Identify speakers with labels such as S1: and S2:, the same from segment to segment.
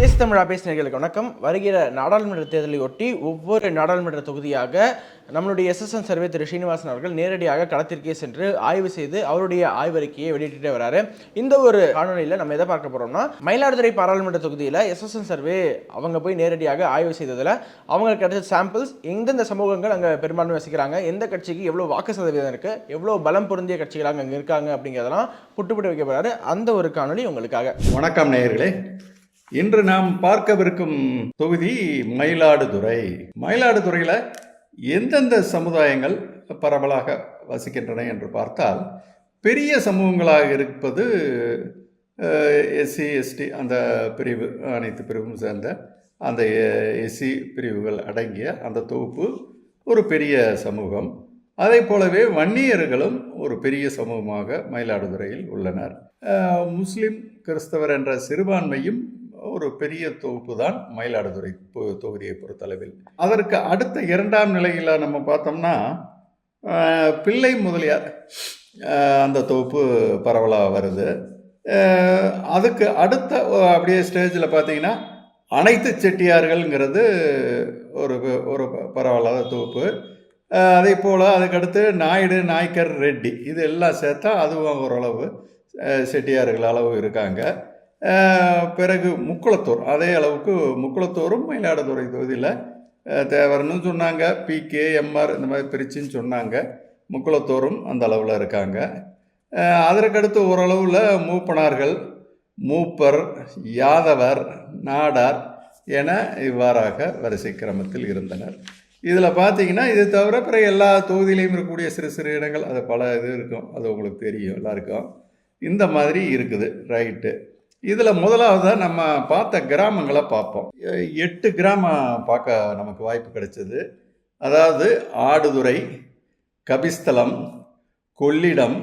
S1: பேசு தமிழா பேசினர்களுக்கு வணக்கம். வருகிற நாடாளுமன்ற தேர்தலை ஒட்டி ஒவ்வொரு நாடாளுமன்ற தொகுதியாக நம்மளுடைய எஸ்எஸ்என் சர்வே திரு ஸ்ரீனிவாசன் அவர்கள் நேரடியாக களத்திற்கே சென்று ஆய்வு செய்து அவருடைய ஆய்வறிக்கையை வெளியிட்டு வராரு. இந்த ஒரு காணொலியில் நம்ம எதை பார்க்க போறோம்னா மயிலாடுதுறை பாராளுமன்ற தொகுதியில் எஸ்எஸ்என் சர்வே அவங்க போய் நேரடியாக ஆய்வு செய்ததில் அவங்களுக்கு கிடைச்ச சாம்பிள்ஸ் எந்தெந்த சமூகங்கள் அங்கே பெரும்பான்மை வசிக்கிறாங்க எந்த கட்சிக்கு எவ்வளோ வாக்கு சதவீதம் இருக்கு எவ்வளோ பலம் பொருந்திய கட்சிகள் அங்கே இருக்காங்க அப்படிங்கிறதெல்லாம் புட்டுப்புட்டு வைக்க போறாரு. அந்த ஒரு காணொலி உங்களுக்காக.
S2: வணக்கம் நேயர்களே. இன்று நாம் பார்க்கவிருக்கும் தொகுதி மயிலாடுதுறை. மயிலாடுதுறையில் எந்தெந்த சமுதாயங்கள் பரவலாக வசிக்கின்றன என்று பார்த்தால் பெரிய சமூகங்களாக இருப்பது எஸ்சி எஸ்டி அந்த பிரிவு அனைத்து பிரிவும் சேர்ந்த அந்த எஸ்சி பிரிவுகள் அடங்கிய அந்த தொகுப்பு ஒரு பெரிய சமூகம். அதே போலவே வன்னியர்களும் ஒரு பெரிய சமூகமாக மயிலாடுதுறையில் உள்ளனர். முஸ்லிம் கிறிஸ்தவர் என்ற சிறுபான்மையும் ஒரு பெரிய தொகுப்பு தான் மயிலாடுதுறை பொ- தொகுதியை பொறுத்தளவில். அதற்கு அடுத்த இரண்டாம் நிலையில் நம்ம பார்த்தோம்னா பிள்ளை முதலியார் அந்த தொகுப்பு பரவலாக வருது. அதுக்கு அடுத்த அப்படியே ஸ்டேஜில் பார்த்தீங்கன்னா அனைத்து செட்டியார்கள்ங்கிறது ஒரு ஒரு பரவலாத தொகுப்பு. அதே போல் அதுக்கடுத்து நாயுடு நாய்க்கர் ரெட்டி இது எல்லாம் சேர்த்தா அதுவும் ஓரளவு செட்டியார்கள் அளவு இருக்காங்க. பிறகு முக்குளத்தூர். அதே அளவுக்கு முக்குளத்தூரும் மயிலாடுதுறை தொகுதியில் தேவர்னு சொன்னாங்க பிகே எம்ஆர் இந்த மாதிரி பிரிச்சுன்னு சொன்னாங்க. முக்குளத்தூரும் அந்த அளவில் இருக்காங்க. அதற்கடுத்து ஓரளவில் மூப்பனார்கள் மூப்பர் யாதவர் நாடார் என இவ்வாறாக வரிசை கிரமத்தில் இருந்தனர். இதில் பார்த்தீங்கன்னா இது தவிர பிற எல்லா தொகுதியிலையும் இருக்கக்கூடிய சிறு சிறு இடங்கள் அது பல இது இருக்கும் அது உங்களுக்கு தெரியும் எல்லாருக்கும். இந்த மாதிரி இருக்குது ரைட்டு. இதில் முதலாவதாக நம்ம பார்த்த கிராமங்களை பார்ப்போம். எட்டு கிராமம் பார்க்க நமக்கு வாய்ப்பு கிடைச்சது. அதாவது ஆடுதுறை கபிஸ்தலம் கொள்ளிடம்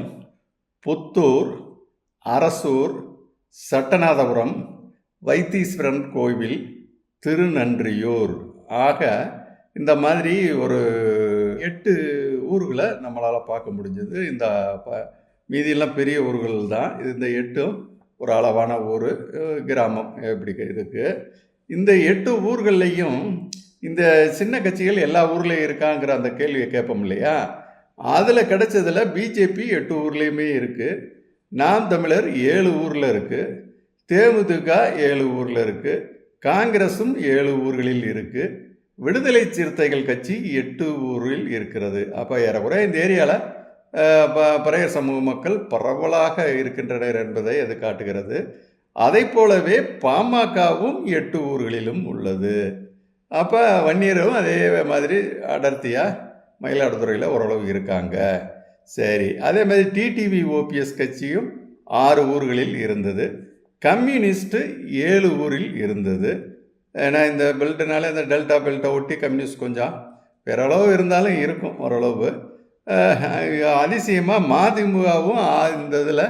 S2: புத்தூர் அரசூர் சட்டநாதபுரம் வைத்தீஸ்வரன் கோவில் திருநன்றியூர். ஆக இந்த மாதிரி ஒரு எட்டு ஊர்களை நம்மளால் பார்க்க முடிஞ்சது. இந்த ப மீதியெல்லாம் பெரிய ஊர்கள் தான் இது இந்த எட்டும் ஒரு அளவான ஊர் கிராமம் இப்படி இருக்குது இந்த எட்டு ஊர்கள்லையும் இந்த சின்ன கட்சிகள் எல்லா ஊர்லேயும் இருக்காங்கிற அந்த கேள்வியை கேட்போம் இல்லையா? அதில் கிடைச்சதில் பிஜேபி எட்டு ஊர்லேயுமே இருக்குது நாம் தமிழர் ஏழு ஊரில் இருக்குது தேமுதிக ஏழு ஊரில் இருக்குது காங்கிரஸும் ஏழு ஊர்களில் இருக்குது விடுதலை சிறுத்தைகள் கட்சி எட்டு ஊரில் இருக்கிறது. அப்போ ஏறக்குறைய இந்த ஏரியாவில் பறைய சமூக மக்கள் பரவலாக இருக்கின்றனர் என்பதை அது காட்டுகிறது. அதை போலவே பாமகவும் எட்டு ஊர்களிலும் உள்ளது. அப்போ வன்னியரும் அதே மாதிரி அடர்த்தியாக மயிலாடுதுறையில் ஓரளவு இருக்காங்க. சரி அதே மாதிரி டிடிவி ஓபிஎஸ் கட்சியும் ஆறு ஊர்களில் இருந்தது. கம்யூனிஸ்ட்டு ஏழு ஊரில் இருந்தது. ஏன்னா இந்த பெல்ட்டுனால இந்த டெல்டா பெல்ட்டை ஒட்டி கம்யூனிஸ்ட் கொஞ்சம் பெரளவு இருந்தாலும் இருக்கும் ஓரளவு. அதிசயமாக மதிமுகவும் இந்த இதில்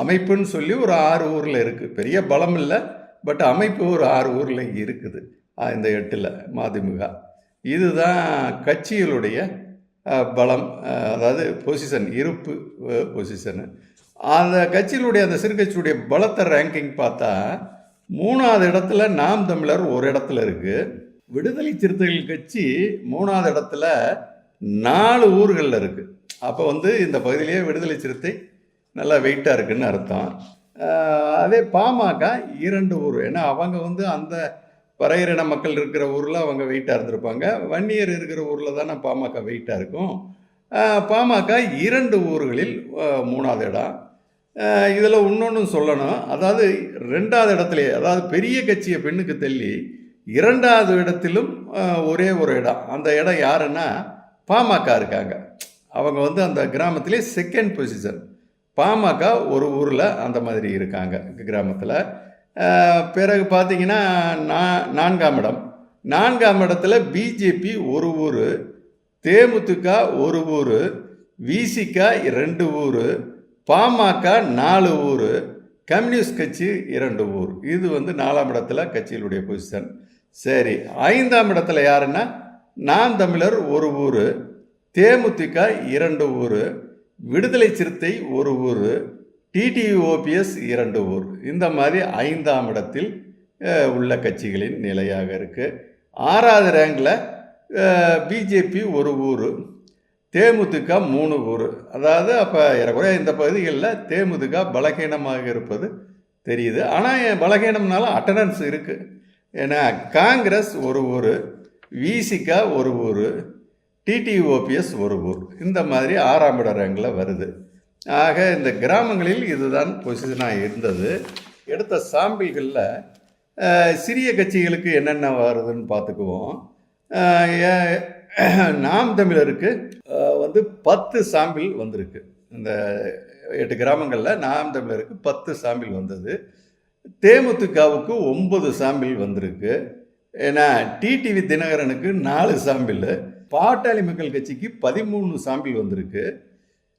S2: அமைப்புன்னு சொல்லி ஒரு ஆறு ஊரில் இருக்குது பெரிய பலம் இல்லை பட் அமைப்பு ஒரு ஆறு ஊரில் இருக்குது ஆ, இந்த எட்டில் மதிமுக. இதுதான் கட்சிகளுடைய பலம் அதாவது பொசிஷன் இருப்பு பொசிஷனு அந்த கட்சியினுடைய அந்த சிறு கட்சியுடைய பலத்தை ரேங்கிங் பார்த்தா மூணாவது இடத்துல நாம் தமிழர் ஒரு இடத்துல இருக்குது விடுதலை சிறுத்தைகள் கட்சி மூணாவது இடத்துல நாலு ஊர்களில் இருக்குது அப்போ வந்து இந்த பகுதியிலேயே விடுதலை சிறுத்தை நல்லா வெயிட்டாக இருக்குன்னு அர்த்தம். அதே பாமக இரண்டு ஊர். ஏன்னா அவங்க வந்து அந்த பறையரின மக்கள் இருக்கிற ஊரில் அவங்க வெயிட்டாக இருந்திருப்பாங்க. வன்னியர் இருக்கிற ஊரில் தானே பாமக வெயிட்டாக இருக்கும். பாமக இரண்டு ஊர்களில் மூணாவது இடம். இதில் இன்னொன்று சொல்லணும். அதாவது ரெண்டாவது இடத்துலையே அதாவது பெரிய கட்சியை பெண்ணுக்கு தள்ளி இரண்டாவது இடத்திலும் ஒரே ஒரு இடம். அந்த இடம் யாருன்னா பாமக இருக்காங்க. அவங்க வந்து அந்த கிராமத்திலே செகண்ட் பொசிஷன் பாமக ஒரு ஊரில் அந்த மாதிரி இருக்காங்க கிராமத்தில். பிறகு பார்த்தீங்கன்னா நா நான்காம் இடம். நான்காம் இடத்துல பிஜேபி ஒரு ஊர் தேமுதிக ஒரு ஊர் விசிக ரெண்டு ஊர் பாமக நாலு ஊர் கம்யூனிஸ்ட் கட்சி இரண்டு ஊர். இது வந்து நாலாம் இடத்துல கட்சியினுடைய பொசிஷன் சரி ஐந்தாம் இடத்துல யாருன்னா நான் தமிழர் ஒரு ஊர் தேமுதிக இரண்டு ஊர் விடுதலை சிறுத்தை ஒரு ஊர் டிடிவி ஓபிஎஸ் இரண்டு ஊர். இந்த மாதிரி ஐந்தாம் இடத்தில் உள்ள கட்சிகளின் நிலையாக இருக்குது ஆறாவது ரேங்கில் பிஜேபி ஒரு ஊர் தேமுதிக மூணு ஊர். அதாவது அப்போ ஏறக்குறைய இந்த பகுதிகளில் தேமுதிக பலகீனமாக இருப்பது தெரியுது. ஆனால் பலகீனம்னாலும் அட்டண்டன்ஸ் இருக்குது ஏன்னா காங்கிரஸ் ஒரு ஊர் விசிகா ஒரு ஊர் டிடிஓபிஎஸ் ஒரு ஊர். இந்த மாதிரி ஆறாம் இட ரேங்கில் வருது. ஆக இந்த கிராமங்களில் இதுதான் பொசிஷனாக இருந்தது. எடுத்த சாம்பிள்களில் சிறிய கட்சிகளுக்கு என்னென்ன வருதுன்னு பார்த்துக்குவோம். நாம் தமிழருக்கு வந்து பத்து சாம்பிள் வந்திருக்கு. இந்த எட்டு கிராமங்களில் நாம் தமிழருக்கு பத்து சாம்பிள் வந்தது. தேமுதிகவுக்கு ஒம்பது சாம்பிள் வந்திருக்கு. ஏன்னா டிடிவி தினகரனுக்கு நாலு சாம்பிள் பாட்டாளி மக்கள் கட்சிக்கு பதிமூணு சாம்பிள் வந்திருக்கு.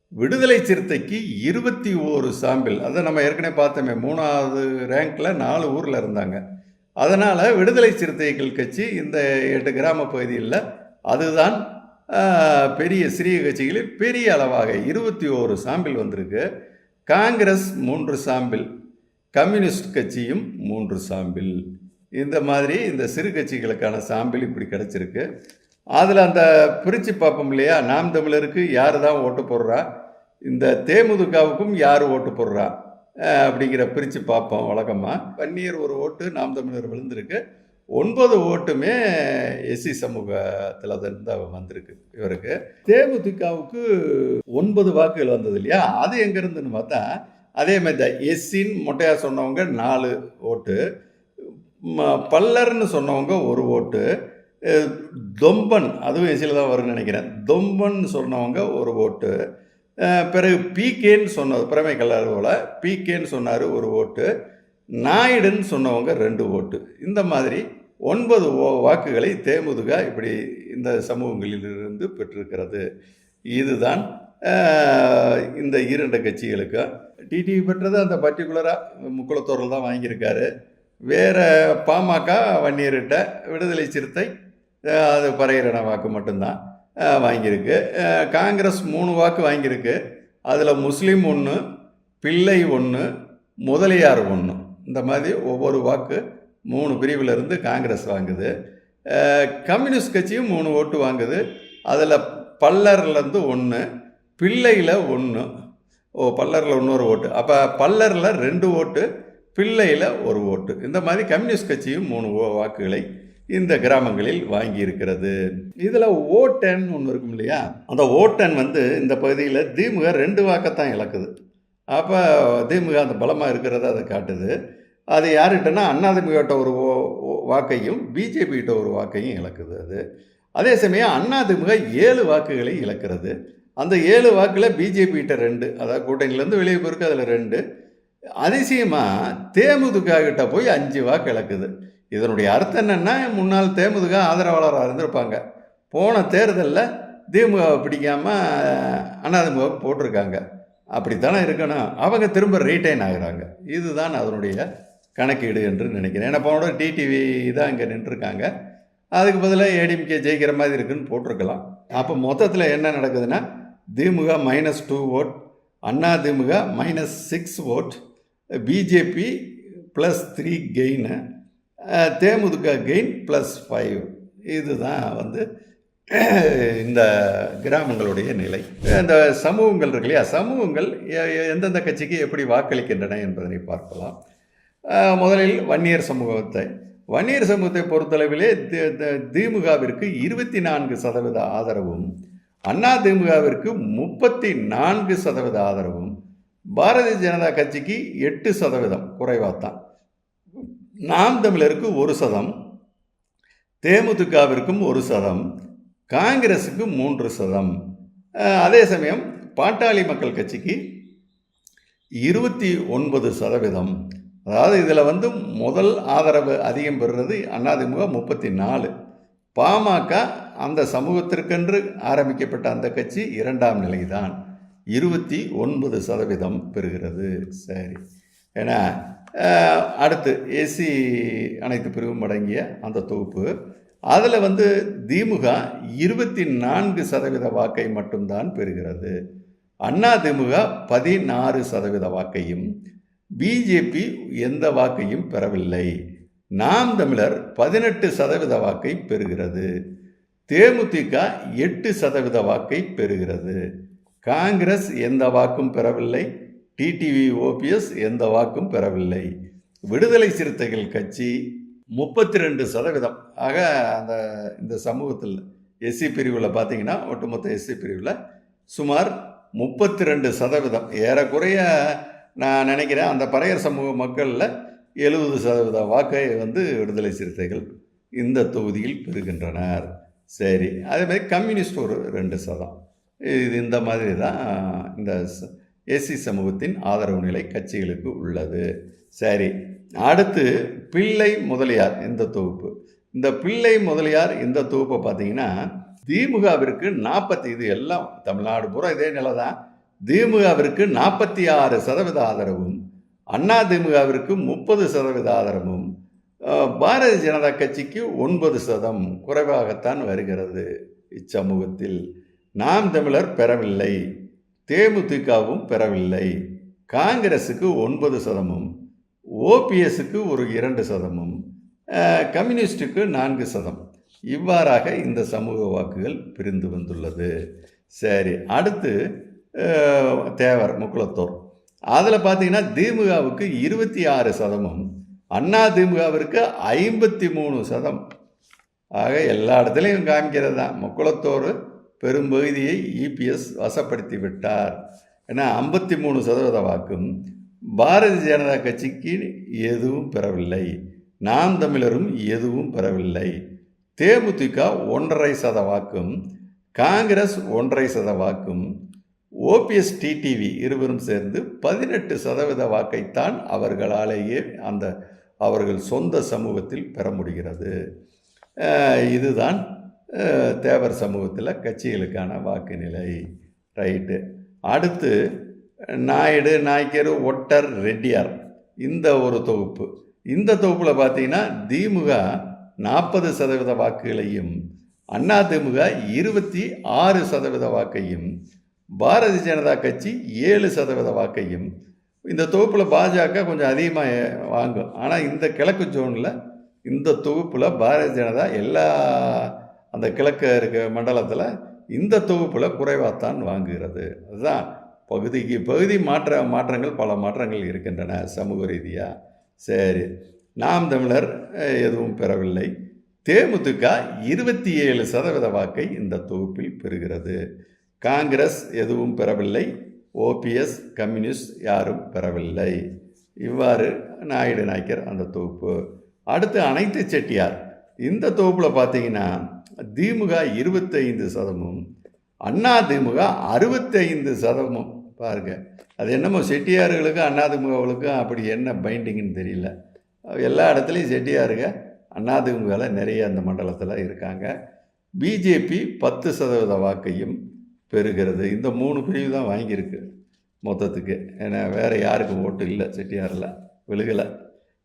S2: விடுதலை சிறுத்தைக்கு இருபத்தி ஓரு சாம்பிள். அதை நம்ம ஏற்கனவே பார்த்தோமே மூணாவது ரேங்கில் நாலு ஊரில் இருந்தாங்க. அதனால் விடுதலை சிறுத்தைகள் கட்சி இந்த எட்டு கிராம பகுதியில் அதுதான் பெரிய சிறிய கட்சிகளில் பெரிய அளவாக இருபத்தி ஓரு சாம்பிள் வந்திருக்கு. காங்கிரஸ் மூன்று சாம்பிள் கம்யூனிஸ்ட் கட்சியும் மூன்று சாம்பிள். இந்த மாதிரி இந்த சிறு கட்சிகளுக்கான சாம்பிள் இப்படி கிடச்சிருக்கு. அதில் அந்த பிரித்து பார்ப்போம் இல்லையா? நாம் தமிழருக்கு யார் தான் ஓட்டு போடுறா? இந்த தேமுதிகவுக்கும் யார் ஓட்டு போடுறா? அப்படிங்கிற பிரித்து பார்ப்போம் வழக்கமாக பன்னீர் ஒரு ஓட்டு நாம் தமிழர் விழுந்திருக்கு. ஒன்பது ஓட்டுமே எஸ்சி சமூகத்தில் தான் வந்திருக்கு இவருக்கு. தேமுதிகவுக்கு ஒன்பது வாக்குகள் வந்தது இல்லையா? அது எங்கேருந்துன்னு பார்த்தா அதே மாதிரி தான் எஸ்சின்னு மொட்டையாக சொன்னவங்க நாலு ஓட்டு. பல்லர்னு சொன்னவங்க ஒரு ஓட்டு தொம்பன் அதுவும் எஸ்சியில் தான் வரும்னு நினைக்கிறேன். தொம்பன் சொன்னவங்க ஒரு ஓட்டு பிறகு பிகேன்னு சொன்னது பிரமை கல்லார் போல் பிகேன்னு சொன்னார் ஒரு ஓட்டு நாயுடுன்னு சொன்னவங்க ரெண்டு ஓட்டு. இந்த மாதிரி ஒன்பது ஓ- வாக்குகளை தேமுதுக இப்படி இந்த சமூகங்களிலிருந்து பெற்றிருக்கிறது. இதுதான் இந்த இரண்டு கட்சிகளுக்கும். டிடிவி பெற்றது அந்த பர்டிகுலராக முக்குளத்தூரில் தான் வாங்கியிருக்காரு. வேறு பாமக வன்னியர்கிட்ட விடுதலை சிறுத்தை அது பறையரண வாக்கு மட்டும்தான் வாங்கியிருக்கு. காங்கிரஸ் மூணு வாக்கு வாங்கியிருக்கு. அதில் முஸ்லீம் ஒன்று பிள்ளை ஒன்று முதலியார் ஒன்று இந்த மாதிரி ஒவ்வொரு வாக்கு மூணு பிரிவிலிருந்து காங்கிரஸ் வாங்குது. கம்யூனிஸ்ட் கட்சியும் மூணு ஓட்டு வாங்குது. அதில் பல்லர்லேருந்து ஒன்று பிள்ளையில் ஒன்று ஓ பல்லரில் இன்னொரு ஓட்டு. அப்போ பல்லரில் ரெண்டு ஓட்டு பிள்ளையில் ஒரு ஓட்டு. இந்த மாதிரி கம்யூனிஸ்ட் கட்சியும் மூணு ஓ- வாக்குகளை இந்த கிராமங்களில் வாங்கி இருக்கிறது இதில் ஓட்டன் ஒன்று இருக்கும் இல்லையா? அந்த ஓட்டன் வந்து இந்த பகுதியில் திமுக ரெண்டு வாக்கத்தான் இழக்குது. அப்போ திமுக அந்த பலமாக இருக்கிறத அதை காட்டுது. அது யார்கிட்டனா அதிமுகட்ட ஒரு ஓ- ஓ- வாக்கையும் பிஜேபிகிட்ட ஒரு வாக்கையும் இழக்குது அது. அதே சமயம் அண்ணாதிமுக ஏழு வாக்குகளை இழக்கிறது. அந்த ஏழு வாக்கில் பிஜேபிகிட்ட ரெண்டு அதாவது கூட்டணியிலேருந்து வெளியே போயிருக்கு அதில் ரெண்டு. அதிசயமாக தேமுதுகா கிட்ட போய் அஞ்சு வாக்கு இழக்குது இதனுடைய அர்த்தம் என்னென்னா முன்னாள் தேமுதுகா ஆதரவாளராக இருந்திருப்பாங்க. போன தேர்தலில் திமுகவை பிடிக்காமல் அதிமுக போட்டிருக்காங்க. அப்படித்தானே இருக்கணும். அவங்க திரும்ப ரீட்டைன் ஆகுறாங்க. இதுதான் அதனுடைய கணக்கீடு என்று நினைக்கிறேன். ஏன்னா போனோட டிடிவி தான் இங்கே நின்றுருக்காங்க. அதுக்கு பதிலாக ஏடிஎம்கே ஜெயிக்கிற மாதிரி இருக்குன்னு போட்டிருக்கலாம். அப்போ மொத்தத்தில் என்ன நடக்குதுன்னா DMK minus two vote Anna DMK minus six vote BJP plus three gain DMDK gain plus five இதுதான் வந்து இந்த கிராமங்களுடைய நிலை. இந்த சமூகங்கள் இருக்கு இல்லையா? சமூகங்கள் எ- எ- எந்தெந்த கட்சிக்கு எப்படி வாக்களிக்கின்றன என்பதனை பார்க்கலாம். முதலில் வன்னியர் சமூகத்தை. வன்னியர் சமூகத்தை பொறுத்தளவிலே தி- திமுகவிற்கு இருபத்தி நான்கு சதவீத ஆதரவும் அண்ணா திமுகவிற்கு முப்பத்தி நான்கு சதவீத ஆதரவும். பாரதிய ஜனதா கட்சிக்கு எட்டு சதவீதம் குறைவாகத்தான் நாம் தமிழருக்கு ஒரு சதம் தேமுதிகவிற்கும் ஒரு சதம் காங்கிரஸுக்கு மூன்று சதம். அதே சமயம் பாட்டாளி மக்கள் கட்சிக்கு இருபத்தி ஒன்பது சதவீதம். அதாவது இதில் வந்து முதல் ஆதரவு அதிகம் பெறுறது அதிமுக முப்பத்தி நாலு. பாமக அந்த சமூகத்திற்கென்று ஆரம்பிக்கப்பட்ட அந்த கட்சி இரண்டாம் நிலைதான். இருபத்தி ஒன்பது சதவீதம் பெறுகிறது. சரி. ஏன்னா அடுத்து ஏசி அனைத்து பிரிவும் அடங்கிய அந்த தொகுப்பு. அதில் வந்து திமுக இருபத்தி நான்கு சதவீத வாக்கை மட்டும்தான் பெறுகிறது. அண்ணா திமுக பதினாறு சதவீத வாக்கையும் பிஜேபி எந்த வாக்கையும் பெறவில்லை. நாம் தமிழர் பதினெட்டு சதவீத வாக்கை பெறுகிறது. தேமுதிக எட்டு சதவீத வாக்கை பெறுகிறது. காங்கிரஸ் எந்த வாக்கும் பெறவில்லை டிடிவி ஓபிஎஸ் எந்த வாக்கும் பெறவில்லை. விடுதலை சிறுத்தைகள் கட்சி முப்பத்தி ரெண்டு சதவீதம். ஆக அந்த இந்த சமூகத்தில் எஸ்சி பிரிவில் பார்த்தீங்கன்னா ஒட்டுமொத்த எஸ்சி பிரிவில் சுமார் முப்பத்தி ரெண்டு சதவீதம். ஏறக்குறைய நான் நினைக்கிறேன் அந்த பறையர் சமூக மக்களில் எழுபது சதவீத வாக்கை வந்து விடுதலை சிறுத்தைகள் இந்த தொகுதியில் பெறுகின்றனர். சரி அதே மாதிரி கம்யூனிஸ்ட் ஒரு ரெண்டு சதம். இது இந்த மாதிரி தான் இந்த ஏசி சமூகத்தின் ஆதரவு நிலை கட்சிகளுக்கு உள்ளது. சரி அடுத்து பிள்ளை முதலியார் இந்த தொகுப்பு? இந்த பிள்ளை முதலியார் இந்த தொகுப்பை பார்த்தீங்கன்னா திமுகவிற்கு நாற்பத்தி இது எல்லாம் தமிழ்நாடு பூரா இதே நிலை தான் திமுகவிற்கு நாற்பத்தி ஆறு சதவீத ஆதரவும் அண்ணா திமுகவிற்கு முப்பது சதவீத ஆதரவும் பாரதிய ஜனதா கட்சிக்கு ஒன்பது சதம் குறைவாகத்தான் வருகிறது இச்சமூகத்தில். நாம் தமிழர் பெறவில்லை. தேமுதிகவும் பெறவில்லை. காங்கிரஸுக்கு ஒன்பது சதமும் ஓபிஎஸ்க்கு ஒரு இரண்டு சதமும் கம்யூனிஸ்டுக்கு நான்கு சதம். இவ்வாறாக இந்த சமூக வாக்குகள் பிரிந்து வந்துள்ளது. சரி அடுத்து தேவர் முக்குளத்தோர். அதில் பார்த்தீங்கன்னா திமுகவுக்கு இருபத்தி ஆறு சதமும் அண்ணா திமுகவிற்கு ஐம்பத்தி மூணு சதம். ஆக எல்லா இடத்துலையும் காமிக்கிறது தான் முக்குளத்தோர் பெரும்பகுதியை இபிஎஸ் வசப்படுத்தி விட்டார் ஏன்னா ஐம்பத்தி மூணு சதவீத வாக்கும் பாரதிய ஜனதா கட்சிக்கு எதுவும் பெறவில்லை. நாம் தமிழரும் எதுவும் பெறவில்லை. தேமுதிக ஒன்றரை சத வாக்கும் காங்கிரஸ் ஒன்றரை சத வாக்கும் ஓபிஎஸ் டிடிவி இருவரும் சேர்ந்து பதினெட்டு சதவீத வாக்கைத்தான் அவர்களாலேயே அந்த அவர்கள் சொந்த சமூகத்தில் பெற முடிகிறது. இதுதான் தேவர் சமூகத்தில் கட்சிகளுக்கான வாக்கு நிலை ரைட்டு அடுத்து நாயுடு நாய்க்கர் ஒட்டர் ரெட்டியார். இந்த ஒரு தொகுப்பு. இந்த தொகுப்பில் பார்த்தீங்கன்னா திமுக நாற்பது சதவீத வாக்குகளையும் அண்ணா திமுக இருபத்தி ஆறு சதவீத வாக்கையும் பாரதிய ஜனதா கட்சி ஏழு சதவீத வாக்கையும். இந்த தொகுப்பில் பாஜக கொஞ்சம் அதிகமாக வாங்கும். ஆனால் இந்த கிழக்கு ஜோனில் இந்த தொகுப்பில் பாரதிய ஜனதா எல்லா அந்த கிழக்கு இருக்க மண்டலத்தில் இந்த தொகுப்பில் குறைவாகத்தான் வாங்குகிறது. அதுதான் பகுதிக்கு பகுதி மாற்ற மாற்றங்கள் பல மாற்றங்கள் இருக்கின்றன சமூக ரீதியாக சரி நாம் தமிழர் எதுவும் பெறவில்லை. தேமுதிக இருபத்தி ஏழு சதவீத வாக்கை இந்த தொகுப்பில் பெறுகிறது. காங்கிரஸ் எதுவும் பெறவில்லை. ஓபிஎஸ் கம்யூனிஸ்ட் யாரும் பெறவில்லை. இவ்வாறு நாயுடு நாய்க்கர் அந்த தொகுப்பு. அடுத்து அனைத்து செட்டியார். இந்த தொகுப்பில் பார்த்தீங்கன்னா திமுக இருபத்தைந்து சதமும் அண்ணா திமுக அறுபத்தைந்து சதமும். பாருங்க அது என்னமோ செட்டியார்களுக்கு அண்ணா திமுகவுக்கும் அப்படி என்ன பைண்டிங்னு தெரியல. எல்லா இடத்துலையும் செட்டியாருங்க அண்ணா திமுகவில் நிறைய அந்த மண்டலத்தில் இருக்காங்க. பிஜேபி பத்து சதவீத வாக்கையும் பெறுகிறது. இந்த மூணு பிரிவு தான் வாங்கியிருக்கு மொத்தத்துக்கு. ஏன்னா வேறு யாருக்கும் ஓட்டு இல்லை செட்டியாரில் விழுகலை.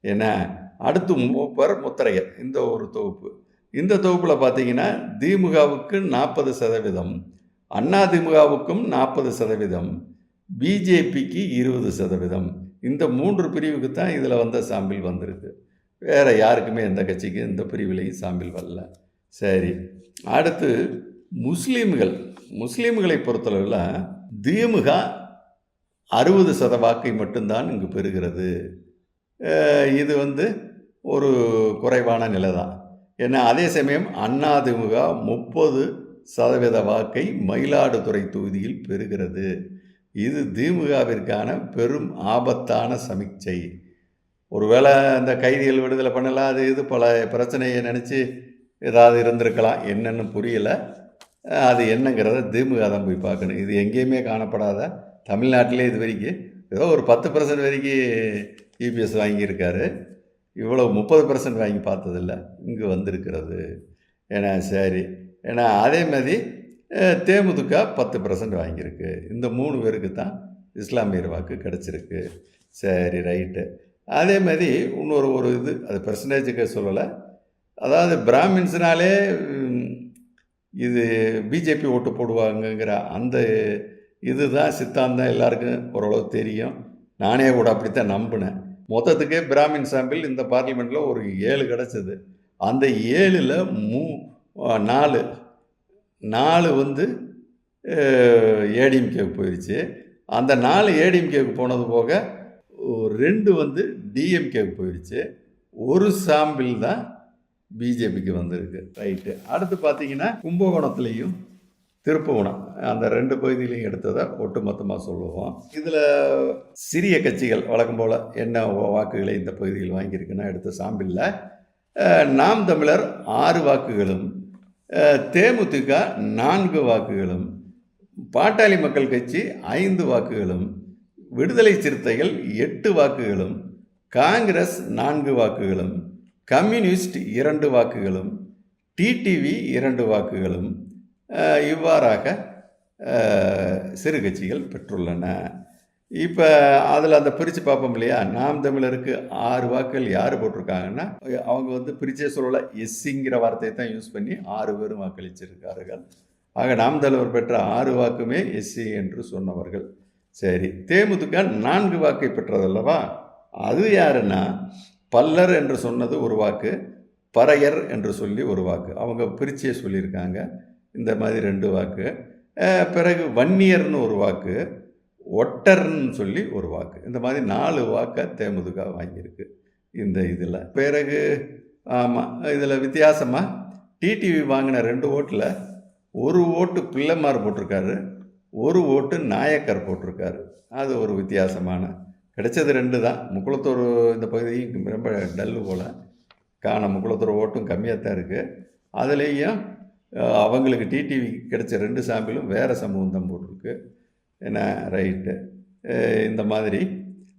S2: ஏன்னா அடுத்து மூப்பர் முத்திரையர் இந்த ஒரு தொகுப்பு. இந்த தொகுப்பில் பார்த்தீங்கன்னா திமுகவுக்கு நாற்பது சதவீதம் அண்ணா திமுகவுக்கும் நாற்பது சதவீதம் பிஜேபிக்கு இருபது சதவீதம். இந்த மூன்று பிரிவுக்கு தான் இதில் வந்த சாம்பிள் வந்திருக்கு. வேறு யாருக்குமே எந்த கட்சிக்கும் இந்த பிரிவிலையும் சாம்பிள் வரல. சரி அடுத்து முஸ்லீம்கள். முஸ்லீம்களை பொறுத்தளவில் திமுக அறுபது சத வாக்கை மட்டும்தான் இங்கு பெறுகிறது. இது வந்து ஒரு குறைவான நிலை தான் என அதே சமயம் அண்ணா திமுக முப்பது சதவீத வாக்கை மயிலாடுதுறை தொகுதியில் பெறுகிறது. இது திமுகவிற்கான பெரும் ஆபத்தான சமிக்சை ஒருவேளை அந்த கைதிகள் விடுதலை பண்ணலாம் அது இது பல பிரச்சனையை நினச்சி ஏதாவது இருந்திருக்கலாம் என்னென்னு புரியலை. அது என்னங்கிறத திமுக தான் போய் பார்க்கணும். இது எங்கேயுமே காணப்படாத தமிழ்நாட்டிலே இது வரைக்கும் ஏதோ ஒரு பத்து பர்சன்ட் வரைக்கும் யூபிஎஸ் வாங்கியிருக்காரு. இவ்வளோ முப்பது பர்சன்ட் வாங்கி பார்த்ததில்ல. இங்கே வந்திருக்கிறது. ஏன்னா சரி. ஏன்னா அதே மாதிரி தேமுதிக பத்து பர்சன்ட் வாங்கியிருக்கு. இந்த மூணு பேருக்கு தான் இஸ்லாமியர் வாக்கு கிடச்சிருக்கு. சரி ரைட்டு. அதே மாதிரி இன்னொரு ஒரு இது அது பர்சன்டேஜுக்கு சொல்லலை. அதாவது பிராமின்ஸ்னாலே இது பிஜேபி ஓட்டு போடுவாங்கங்கிற அந்த இதுதான் சித்தாந்தம் எல்லாருக்கும் ஓரளவு தெரியும். நானே கூட அப்படித்தான் நம்பினேன். மொத்தத்துக்கே பிராமின் சாம்பிள் இந்த பார்லிமெண்ட்டில் ஒரு ஏழு கிடச்சிது. அந்த ஏழில் மூ நாலு நாலு வந்து ஏடிஎம்கேவுக்கு போயிடுச்சு அந்த நாலு ஏடிஎம்கேவுக்கு போனது போக ஒரு ரெண்டு வந்து டிஎம்கேக்கு போயிடுச்சு ஒரு சாம்பிள் தான் பிஜேபிக்கு வந்திருக்கு. ரைட்டு. அடுத்து பார்த்தீங்கன்னா கும்பகோணத்துலேயும் திருப்புவனம். அந்த ரெண்டு பகுதியிலையும் எடுத்ததை ஒட்டுமொத்தமாக சொல்லுவோம். இதில் சிறிய கட்சிகள் வழக்கம் போல் என்ன வாக்குகளை இந்த பகுதியில் வாங்கியிருக்குன்னா எடுத்த சாம்பிளில் நாம் தமிழர் ஆறு வாக்குகளும் தேமுதிக நான்கு வாக்குகளும் பாட்டாளி மக்கள் கட்சி ஐந்து வாக்குகளும் விடுதலை சிறுத்தைகள் எட்டு வாக்குகளும் காங்கிரஸ் நான்கு வாக்குகளும் கம்யூனிஸ்ட் இரண்டு வாக்குகளும் டிடிவி இரண்டு வாக்குகளும் இவ்வாறாக சிறு கட்சிகள் பெற்றுள்ளன. இப்போ அதில் அந்த பிரித்து பார்ப்போம் இல்லையா? நாம் தமிழருக்கு ஆறு வாக்குகள் யார் போட்டிருக்காங்கன்னா அவங்க வந்து பிரிச்சே சொல்லலை எஸ்சிங்கிற வார்த்தையை தான் யூஸ் பண்ணி ஆறு பேரும் வாக்களிச்சிருக்கார்கள். ஆக நாம் தலைவர் பெற்ற ஆறு வாக்குமே எஸ்சி என்று சொன்னவர்கள். சரி தேமுதிக நான்கு வாக்கை பெற்றதல்லவா? அது யாருன்னா பல்லர் என்று சொன்னது ஒரு வாக்கு பறையர் என்று சொல்லி ஒரு வாக்கு. அவங்க பிரிச்சே சொல்லியிருக்காங்க. இந்த மாதிரி ரெண்டு வாக்கு. பிறகு வன்னியர்னு ஒரு வாக்கு ஒட்டர்னு சொல்லி ஒரு வாக்கு. இந்த மாதிரி நாலு வாக்கை தேமுதுக வாங்கியிருக்கு இந்த இதில். பிறகு ஆமாம் இதில் வித்தியாசமாக டிடிவி வாங்கின ரெண்டு ஓட்டில் ஒரு ஓட்டு பிள்ளைமார் போட்டிருக்காரு ஒரு ஓட்டு நாயக்கர் போட்டிருக்காரு. அது ஒரு வித்தியாசமான கிடைச்சது ரெண்டு தான். முக்குளத்தூர் இந்த பகுதியும் ரொம்ப டல்லு போல். காண முக்குளத்தூர் ஓட்டும் கம்மியாக தான் இருக்குது அதுலேயும் அவங்களுக்கு டிடிவி கிடைச்ச ரெண்டு சாம்பிளும் வேறு சமூகம் தான் போட்டிருக்கு. என்ன ரைட்டு. இந்த மாதிரி.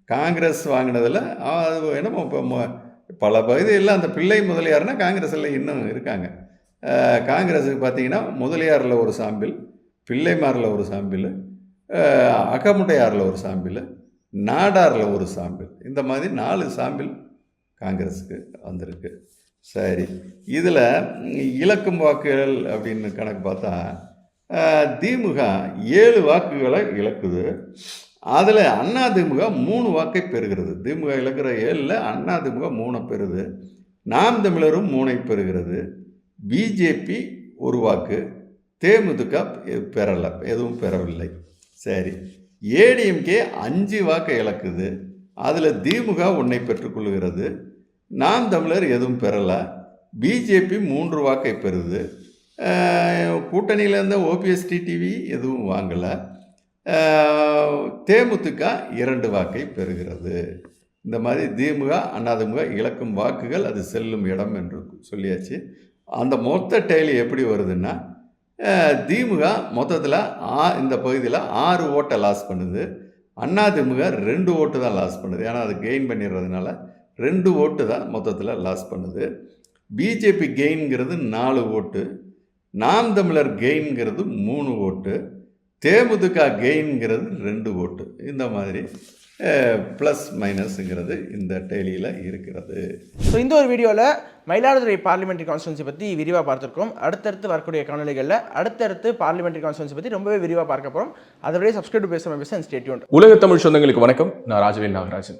S2: காங்கிரஸ் வாங்கினதில் அது என்னமோ இப்போ பல பகுதிகளில் அந்த பிள்ளை முதலியார்னா காங்கிரஸில் இன்னும் இருக்காங்க. காங்கிரஸுக்கு பார்த்தீங்கன்னா முதலியாரில் ஒரு சாம்பிள் பிள்ளைமாரில் ஒரு சாம்பிள் அஹ், அகமுடையாரில் ஒரு சாம்பிள் நாடாரில் ஒரு சாம்பிள். இந்த மாதிரி நாலு சாம்பிள் காங்கிரஸுக்கு வந்திருக்கு. சரி. இதில் இலக்கும் வாக்குகள் அப்படின்னு கணக்கு பார்த்தா திமுக ஏழு வாக்குகளை இழக்குது. அதில் அண்ணா திமுக மூணு வாக்கை பெறுகிறது. திமுக இழக்கிற ஏழில் அண்ணா திமுக மூணை பெறுது. நாம் தமிழரும் மூணை பெறுகிறது. பிஜேபி ஒரு வாக்கு தேமுதிக பெறலை எதுவும் பெறவில்லை. சரி. ஏடிஎம்கே அஞ்சு வாக்கை இழக்குது. அதில் திமுக ஒன்றை பெற்றுக்கொள்கிறது நாம் தமிழர் எதுவும் பெறலை. பிஜேபி மூன்று வாக்கை பெறுது. கூட்டணியில் இருந்த ஓபிஎஸ்டி டிவி எதுவும் வாங்கலை. தேமுதிக இரண்டு வாக்கை பெறுகிறது. இந்த மாதிரி திமுக அண்ணாதிமுக இழக்கும் வாக்குகள் அது செல்லும் இடம் என்று சொல்லியாச்சு. அந்த மொத்த டெய்லி எப்படி வருதுன்னா திமுக மொத்தத்தில் ஆ இந்த பகுதியில் ஆறு ஓட்டை லாஸ் பண்ணுது. அண்ணாதிமுக ரெண்டு ஓட்டு தான் லாஸ் பண்ணுது. ஏன்னா அது கெயின் பண்ணிடுறதுனால ரெண்டு ஓட்டு தான் மொத்தத்தில் லாஸ் பண்ணுது. பிஜேபி கெயின்ங்கிறது நாலு ஓட்டு. நாம் தமிழர் கெயின்ங்கிறது மூணு ஓட்டு. தேமுதிக கெயின்ங்கிறது ரெண்டு ஓட்டு. இந்த மாதிரி ப்ளஸ் மைனஸுங்கிறது இந்த டெய்லியில் இருக்கிறது.
S1: ஸோ இந்த ஒரு வீடியோவில் மயிலாடுதுறை பார்லிமெண்ட்ரி கான்ஸ்டுவன்சி பற்றி விரிவாக பார்த்துருக்கோம். அடுத்தடுத்து வரக்கூடிய காணொலிகளில் அடுத்தடுத்து பார்லிமெண்ட்ரி கான்ஸ்டுவன்சி பற்றி ரொம்பவே விரிவாக பார்க்க போகிறோம் அதோடய சப்ஸ்கிரைப் பேச பேச ஸ்டேட்யூன்
S3: உலக தமிழ் சொந்தங்களுக்கு வணக்கம். நான் ராஜவேல் நாகராஜன்.